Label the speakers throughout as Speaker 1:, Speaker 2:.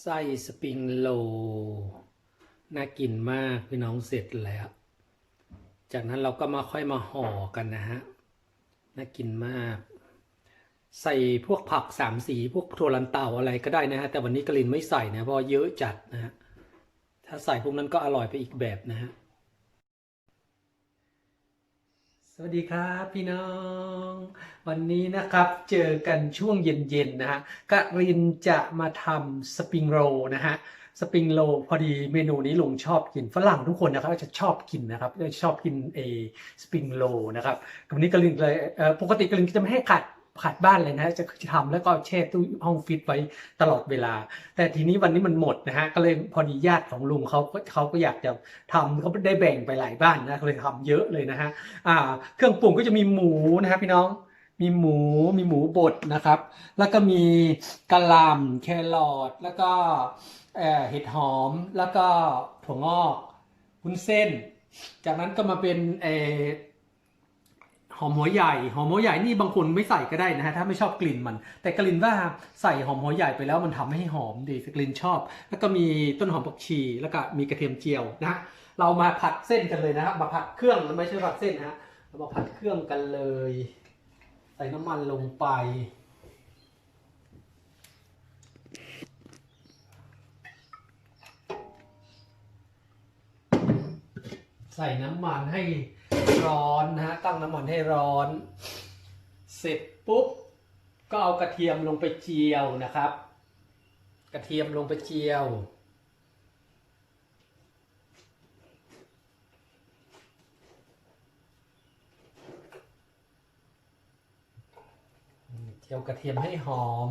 Speaker 1: ไส้สปริงโล น่ากินมากพี่น้องเสร็จแล้ว จากนั้นเราก็มาค่อยมาห่อกันนะฮะ น่ากินมาก ใส่พวกผักสามสีพวกถั่วลันเต่าอะไรก็ได้นะฮะ แต่วันนี้กลินไม่ใส่นะเพราะเยอะจัดนะฮะ ถ้าใส่พวกนั้นก็อร่อยไปอีกแบบนะฮะ สวัสดีครับพี่น้อง วันนี้นะครับเจอกันช่วงเย็นๆนะฮะกะรินจะมาทำสปริงโรนะฮะสปริงโรพอดีเมนูนี้ลงชอบกินฝรั่งทุกคนนะครับจะชอบกินนะครับจะชอบกินเอสปริงโรนะครับวันนี้กะรินเลยปกติกะรินจะไม่ให้ขัด ขัดบ้านเลยนะจะทำแล้วก็แช่ตู้ห้องฟิตไว้ตลอดเวลา แต่ทีนี้วันนี้มันหมดนะฮะก็เลยพอดีญาติของลุงเขาก็เขาก็อยากจะทำเขาได้แบ่งไปหลายบ้านนะก็เลยทำเยอะเลยนะฮะอ่าเครื่องปรุงก็จะมีหมูนะครับพี่น้องมีหมูมีหมูบดนะครับ แล้วก็มีกะหล่ำแครอทแล้วก็เห็ดหอมแล้วก็ถั่วงอกวุ้นเส้น จากนั้นก็มาเป็นเอ หอมหัวใหญ่หอมหัวใหญ่นี่บางคนไม่ใส่ก็ได้นะฮะถ้าไม่ชอบกลิ่นมัน แต่กลิ่นว่าใส่หอมหัวใหญ่ไปแล้วมันทำให้หอมดีกลิ่นชอบ แล้วก็มีต้นหอมผักชีแล้วก็มีกระเทียมเจียวนะเรามาผัดเส้นกันเลยนะครับมาผัดเครื่องไม่ใช่ผัดเส้นนะฮะเรามาผัดเครื่องกันเลย ใส่น้ำมันลงไปใส่น้ำมันให้ ร้อนนะฮะตั้งน้ำมันให้ร้อน เสร็จปุ๊บก็เอากระเทียมลงไปเจียวนะครับ กระเทียมลงไปเจียว เจียวกระเทียมให้หอม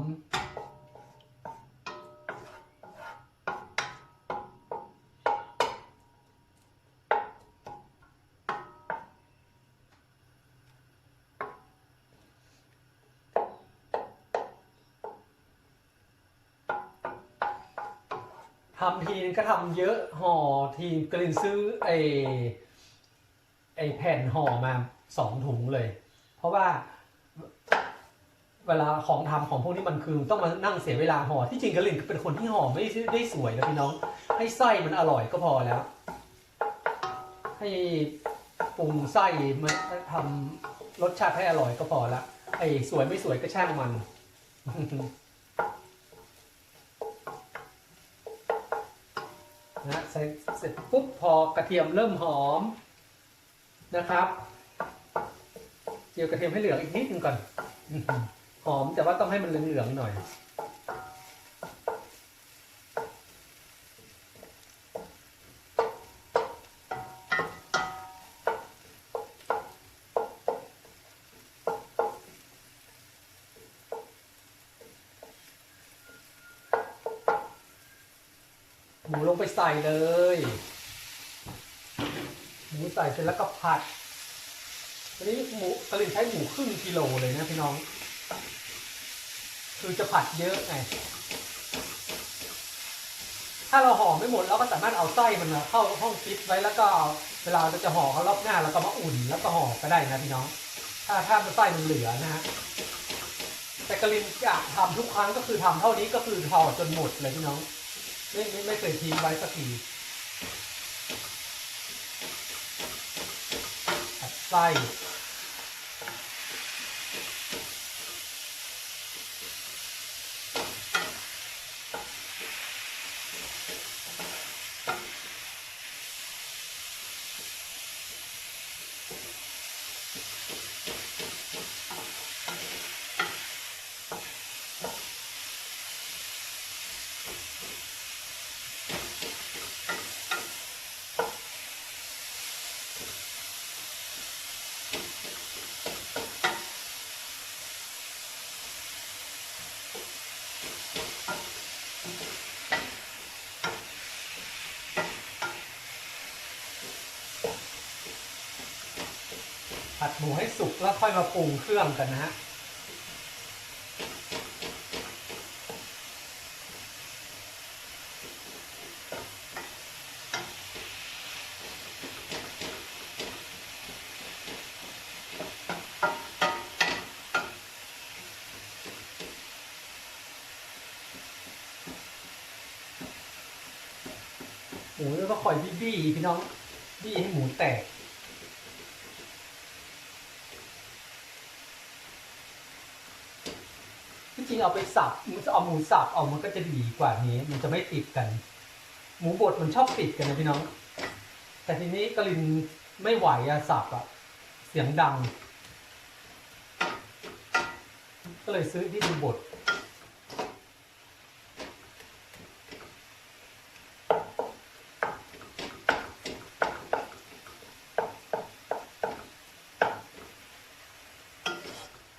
Speaker 1: ก็ทำเยอะห่อทีกลินซื้อไอไอแผ่นห่อมาสองถุงเลย เพราะว่าเวลาของทำของพวกนี้มันคือต้องมานั่งเสียเวลาห่อที่จริงกลินเป็นคนที่ห่อไม่ได้สวยนะพี่น้อง ให้ไส้มันอร่อยก็พอแล้ว ให้ปรุงไส้มาทำรสชาติให้อร่อยก็พอละไอ้สวยไม่สวยก็ช่างมัน นะใส่เสร็จปุ๊บพอกระเทียมเริ่มหอมนะครับเจียวกระเทียมให้เหลืองอีกนิดนึงก่อนหอมแต่ว่าต้องให้มันเหลืองๆหน่อย เลยหมูใส่เสร็จแล้วก็ผัดอันนี้หมูกระลินใช้หมูครึ่งกิโลเลยนะพี่น้อง คือจะผัดเยอะไงถ้าเราห่อไม่หมดเราก็สามารถเอาไส้มันมาเข้าห้องฟิตไว้แล้วก็เวลาเราจะห่อเขารอบหน้าเราก็มาอุ่นแล้วก็ห่อก็ได้นะพี่น้อง ถ้าถ้ามันไส้มันเหลือนะฮะแต่กระลินจะทำทุกครั้งก็คือทำเท่านี้ก็คือห่อจนหมดเลยพี่น้อง ไม่ไม่ไม่เคยทิ้งไว้สักทีผัดไส้ ผัดหมูให้สุกแล้วค่อยมาปรุงเครื่องกันนะฮะหมูก็คอยบี้บี้พี่น้องบี้ให้หมูแตก ริงเอาไปสับมันจะเอาหมูสับเอามันก็จะดีกว่านี้ มันจะไม่ติดกัน หมูบดมันชอบติดกันนะพี่น้อง แต่ทีนี้กลินไม่ไหวอะสับอะเสียงดัง ก็เลยซื้อที่ดูบด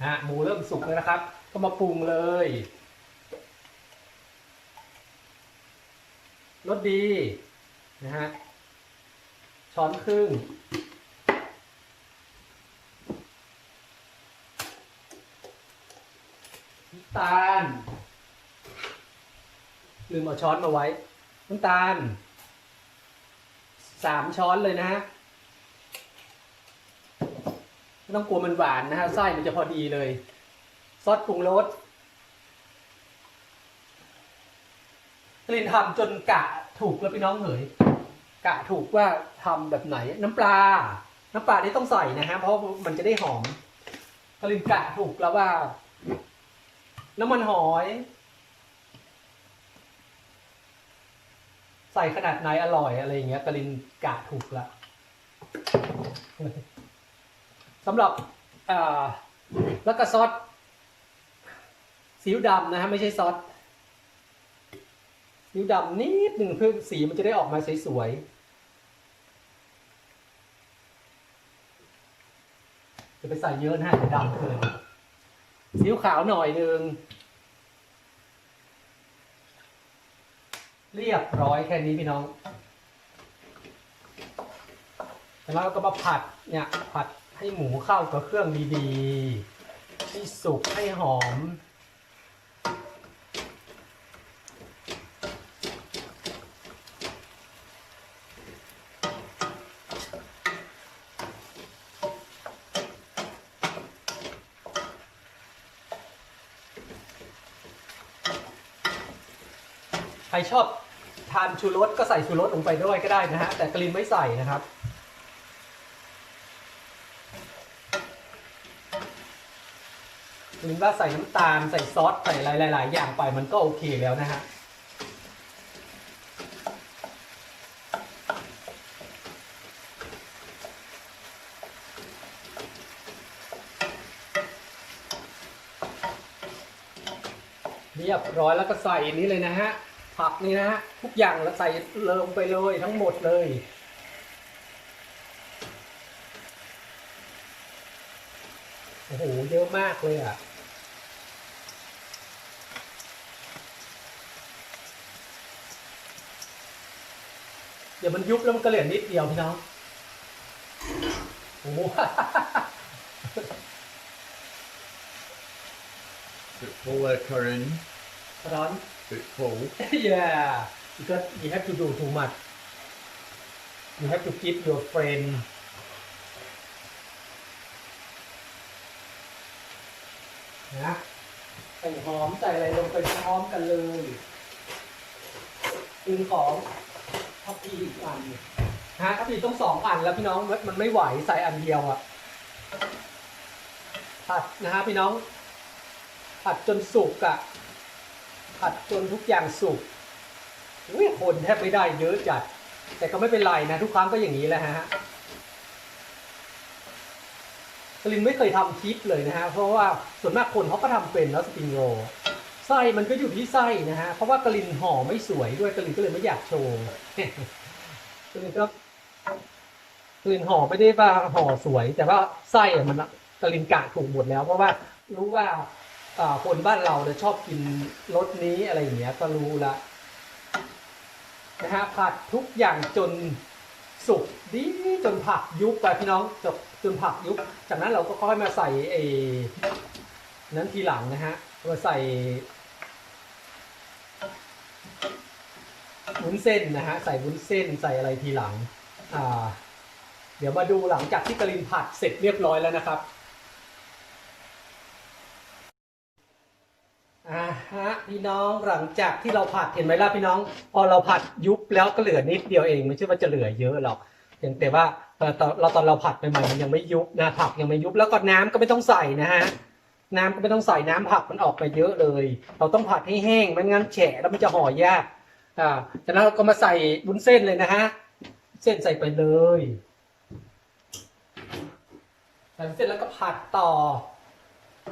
Speaker 1: ฮะหมูเริ่มสุกแล้วนะครับ ก็มาปรุงเลยรสดีนะฮะช้อนครึ่ง น้ำตาล ลืมเอาช้อนมาไว้ น้ำตาล สามช้อนเลยนะฮะ ไม่ต้องกลัวมันหวานนะฮะ ไส้มันจะพอดีเลย ซอสปรุงรสกลิ่นทำจนกะถูกแล้วพี่น้องเหยกะถูกว่าทำแบบไหน น้ำปลา น้ำปลานี่ต้องใส่นะฮะเพราะมันจะได้หอมกลิ่นกะถูกแล้วว่า น้ำมันหอย ใส่ขนาดไหนอร่อยอะไรอย่างเงี้ยกลิ่นกะถูกละสำหรับแล้วก็ซอส ซีอิ๊วดำนะฮะไม่ใช่ซอสซีอิ๊วดำนิดหนึ่งเพื่อสีมันจะได้ออกมาสวยๆจะไปใส่เยอะนะฮะเดี๋ยวดำเกินซีอิ๊วขาวหน่อยหนึ่งเรียบร้อยแค่นี้พี่น้องแล้วเราก็มาผัดเนี่ยผัดให้หมูเข้ากับเครื่องดีๆ ให้สุกให้หอม รชอบทานชูรสก็ใส่ชูรสลงไปด้วยก็ได้นะฮะ แต่กลินไม่ใส่นะครับหรือว่าใส่น้ำตาลใส่ซอสใส่อะไรหลาย ๆ อย่างไปมันก็โอเคแล้วนะฮะเรียบร้อยแล้วก็ใส่นี้เลยนะฮะ ผักนี่นะฮะทุกอย่างเราใส่ลงไปเลยทั้งหมดเลย โอ้โห เยอะมากเลยอะเดี๋ยวมันยุบแล้วมันก็เหลือนิดเดียวพี่น้อง โอ้โห
Speaker 2: Bit full there, Corinne.
Speaker 1: ร้อน
Speaker 2: Bit full.
Speaker 1: yeah because you have to do too much you have to give your friend นะใส่หอมใส่อะไรลงไปพร้อมกันเลยคืนของทัพพีอีกอันฮะทัพพีต้องสองอันแล้วพี่น้องมันมันไม่ไหวใส่อันเดียวอะผัดนะฮะพี่น้องผัดจนสุกอะ ผัดจนทุกอย่างสุกอุ้ยคนแทบไม่ได้เยอะจัด แต่ก็ไม่เป็นไรนะ ทุกครั้งก็อย่างนี้แหละฮะกลินไม่เคยทำคลิปเลยนะฮะเพราะว่าส่วนมากคนเขาก็ทำเป็นแล้วสปริงโรลไส้มันก็อยู่ที่ไส้นะฮะเพราะว่ากลินห่อไม่สวยด้วยกลินก็เลยไม่อยากโชว์กลินก็กลินห่อไม่ได้ว่าห่อสวย แต่ว่าไส้อะมันกลินกะถูกหมดแล้ว เพราะว่ารู้ว่า คนบ้านเราเนี่ยชอบกินรสนี้อะไรอย่างเงี้ยก็รู้ละนะฮะผัดทุกอย่างจนสุกดีจนผักยุบไปพี่น้องจนจนผักยุบจากนั้นเราก็ค่อยมาใส่ไอ้นั้นทีหลังนะฮะมาใส่วุ้นเส้นนะฮะใส่วุ้นเส้นใส่อะไรทีหลังอ่าเดี๋ยวมาดูหลังจากที่กะลินผัดเสร็จเรียบร้อยแล้วนะครับ อ่าฮะพี่น้องหลังจากที่เราผัดเห็นไหมล่ะพี่น้อง พอเราผัดยุบแล้วก็เหลือนิดเดียวเองไม่ใช่ว่าจะเหลือเยอะหรอกเพียงแต่ว่าตอนเราตอนเราผัดใหม่ๆมันยังไม่ยุบนะผักยังไม่ยุบแล้วก็น้ำก็ไม่ต้องใส่นะฮะน้ำก็ไม่ต้องใส่น้ำผักมันออกไปเยอะเลย เราต้องผัดให้แห้งไม่งั้นแฉะแล้วมันจะห่อยากอ่าจากนั้นเราก็มาใส่บุ้นเส้นเลยนะฮะเส้นใส่ไปเลยใส่เส้นแล้วก็ผัดต่อ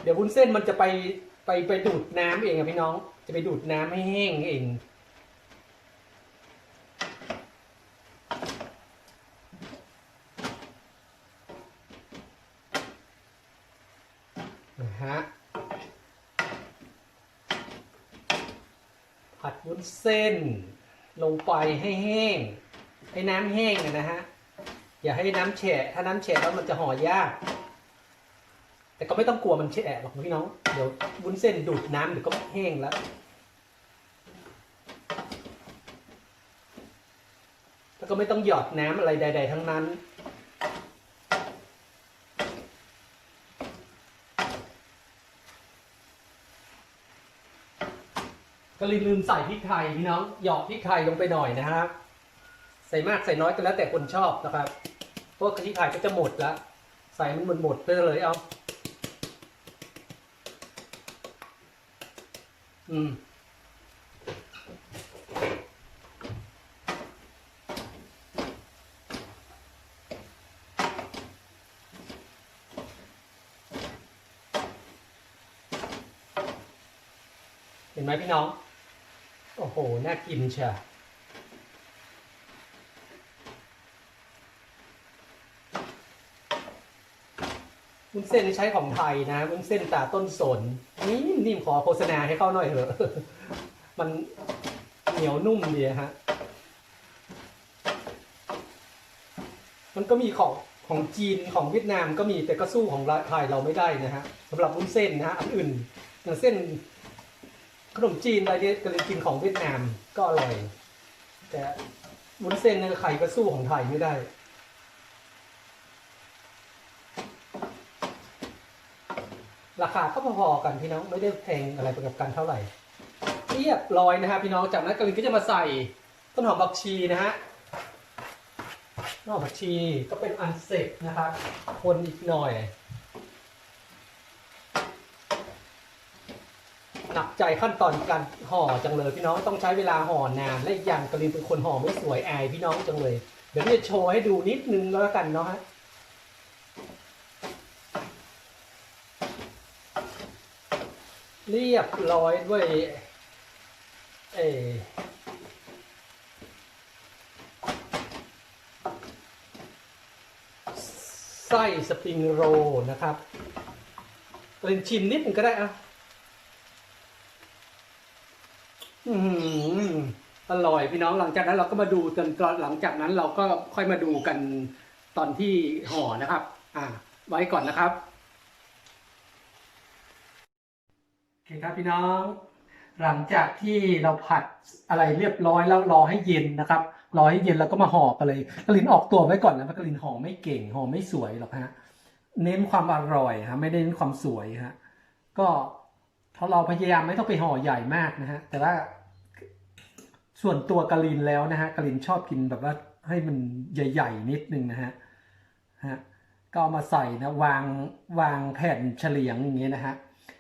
Speaker 1: เดี๋ยววุ้นเส้นมันจะไป ไปไปดูดน้ำเองอะพี่น้อง จะไปดูดน้ำให้แห้งเอง นะฮะ ผัดวุ้นเส้น ลงไปให้แห้ง ให้น้ำแห้งนะฮะ อย่าให้น้ำแฉะ ถ้าน้ำแฉะแล้วมันจะห่อยาก ก็ไม่ต้องกลัวมันแฉะหรอกนะพี่น้อง เดี๋ยววุ้นเส้นดูดน้ำเดี๋ยวก็แห้งแล้ว แล้วก็ไม่ต้องหยอดน้ำอะไรใด ๆ ทั้งนั้น ก็ลืมใส่พริกไทยพี่น้อง หยอดพริกไทยลงไปหน่อยนะครับ ใส่มากใส่น้อยก็แล้วแต่คนชอบนะครับ พว่าพริกไทยก็จะหมดแล้ว ใส่มันหมดหมดไปเลยเอา อืมเห็นไหมพี่น้อง โอ้โห น่ากินเชียววุ้นเส้นใช้ของไทยนะวุ้นเส้นตาต้นสน นี่นิ่มขอโฆษณาให้เข้าหน่อยเถอะ มันเหนียวนุ่มดีฮะ มันก็มีของของจีนของเวียดนามก็มีแต่ก็สู้ของไทยเราไม่ได้นะฮะสำหรับวุ้นเส้นนะฮะอันอื่นอย่างเส้นขนมจีนอะไรเนี่ยก็เลยกินของเวียดนามก็อร่อย แต่วุ้นเส้นเนี่ยใครก็สู้ของไทยไม่ได้ ราคาก็พอๆกันพี่น้องไม่ได้แพงอะไรไปกับกันเท่าไหร่เรียบร้อยนะฮะพี่น้องจากนั้นกลินก็จะมาใส่ต้นหอมบักชีนะฮะต้นหอมบักชีก็เป็นอันเสร็จนะครับคนอีกหน่อยหนักใจขั้นตอนการห่อจังเลยพี่น้องต้องใช้เวลาห่อนานและอีกอย่างกลินเป็นคนห่อไม่สวยอายพี่น้องจังเลย เดี๋ยวจะโชว์ให้ดูนิดนึงแล้วกันเนาะฮะ เรียบร้อยด้วยเอไส้สปริงโรลนะครับกลินชิมนิดนึงก็ได้อะอืมอร่อยพี่น้องหลังจากนั้นเราก็มาดูจนหลังจากนั้นเราก็ค่อยมาดูกันตอนที่ห่อนะครับ อ่า ไว้ก่อนนะครับโอเคครับพี่น้อง หลังจากที่เราผัดอะไรเรียบร้อยแล้วรอให้เย็นนะครับ รอให้เย็นแล้วก็มาห่อกันเลยกลินออกตัวไว้ก่อนนะเพราะกลินห่อไม่เก่งห่อไม่สวยหรอกฮะเน้นความอร่อยฮะไม่ได้เน้นความสวยฮะก็ถ้าเราพยายามไม่ต้องไปห่อใหญ่มากนะฮะแต่ว่าส่วนตัวกะลินแล้วนะฮะกะลินชอบกินแบบว่าให้มันใหญ่ ๆ นิดนึงนะฮะฮะก็เอามาใส่นะวางวางแผ่นเฉลียงอย่างเงี้ยนะฮะ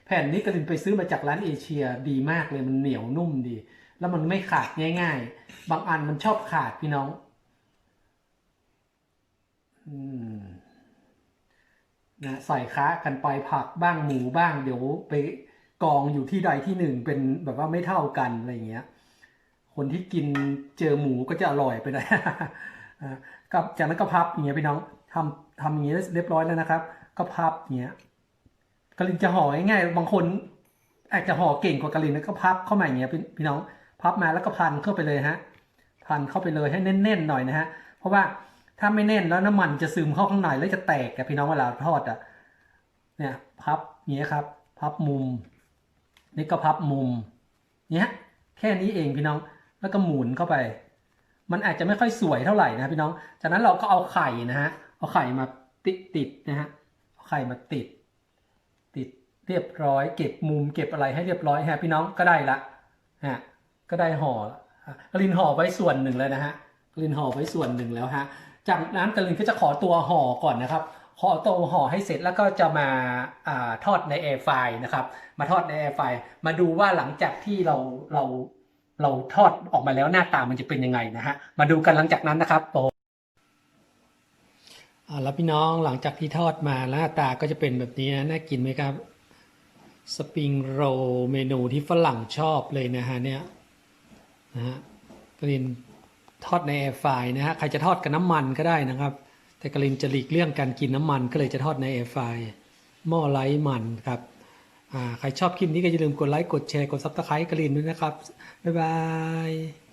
Speaker 1: แผ่นนี้กะลินไปซื้อมาจากร้านเอเชียดีมากเลยมันเหนียวนุ่มดี แล้วมันไม่ขาดง่าย ๆ บางอันมันชอบขาดพี่น้องอืมนะใส่ค้ากันไปผักบ้างหมูบ้าง เดี๋ยวไปกองอยู่ที่ใดที่หนึ่งเป็นแบบว่าไม่เท่ากันอะไรเงี้ย คนที่กินเจอหมูก็จะอร่อยไปหน่อยอ่ากับจากนั้นก็พับอย่างเงี้ยพี่น้องทำทำอย่างเงี้ยเรียบร้อยแล้วนะครับ ก็พับอย่างเงี้ย กะลินจะห่อง่ายๆบางคนอาจจะห่อเก่งกว่ากะลินแล้วก็พับเข้ามาอย่างเงี้ยพี่น้องพับมาแล้วก็พันเข้าไปเลยฮะพันเข้าไปเลยให้แน่นๆหน่อยนะฮะเพราะว่าถ้าไม่แน่นแล้วน้ำมันจะซึมเข้าข้างในแล้วจะแตกกับพี่น้องเวลาทอดอะเนี่ยพับเงี้ยครับ พับมุม นี่ก็พับมุมเนี้ยแค่นี้เองพี่น้องแล้วก็หมุนเข้าไป มันอาจจะไม่ค่อยสวยเท่าไหร่นะพี่น้อง จากนั้นเราก็เอาไข่นะฮะเอาไข่มาติดติดนะฮะเอาไข่มาติด เรียบร้อย เก็บมุมเก็บอะไรให้เรียบร้อยฮะพี่น้องก็ได้ละฮะก็ได้ห่อกลินห่อไว้ส่วนหนึ่งแล้วนะฮะกลินห่อไว้ส่วนหนึ่งแล้วฮะจากนั้นกลินก็จะขอตัวห่อก่อนนะครับขอตัวห่อให้เสร็จแล้วก็จะมาอาทอดในแอร์ไฟนะครับมาทอดในแอร์ไฟมาดูว่าหลังจากที่เราเราเราทอดออกมาแล้วหน้าตามันจะเป็นยังไงนะฮะมาดูกันหลังจากนั้นนะครับโอ่าแล้วพี่น้องหลังจากที่ทอดมาหน้าตาก็จะเป็นแบบนี้นะน่ากินไหมครับ สปริงโรเมนูที่ฝรั่งชอบเลยนะฮะเนี่ยนะฮะกลินทอดในแอร์ไฟนะฮะใครจะทอดกับน้ำมันก็ได้นะครับ แต่กลินจะหลีกเลี่ยงการกินน้ำมัน ก็เลยจะทอดในแอร์ไฟหม้อไร้มันครับใครชอบคลิปนี้ก็อย่าลืมกดไลค์กดแชร์กดซับสไครต์กระลินด้วยนะครับบ๊ายบาย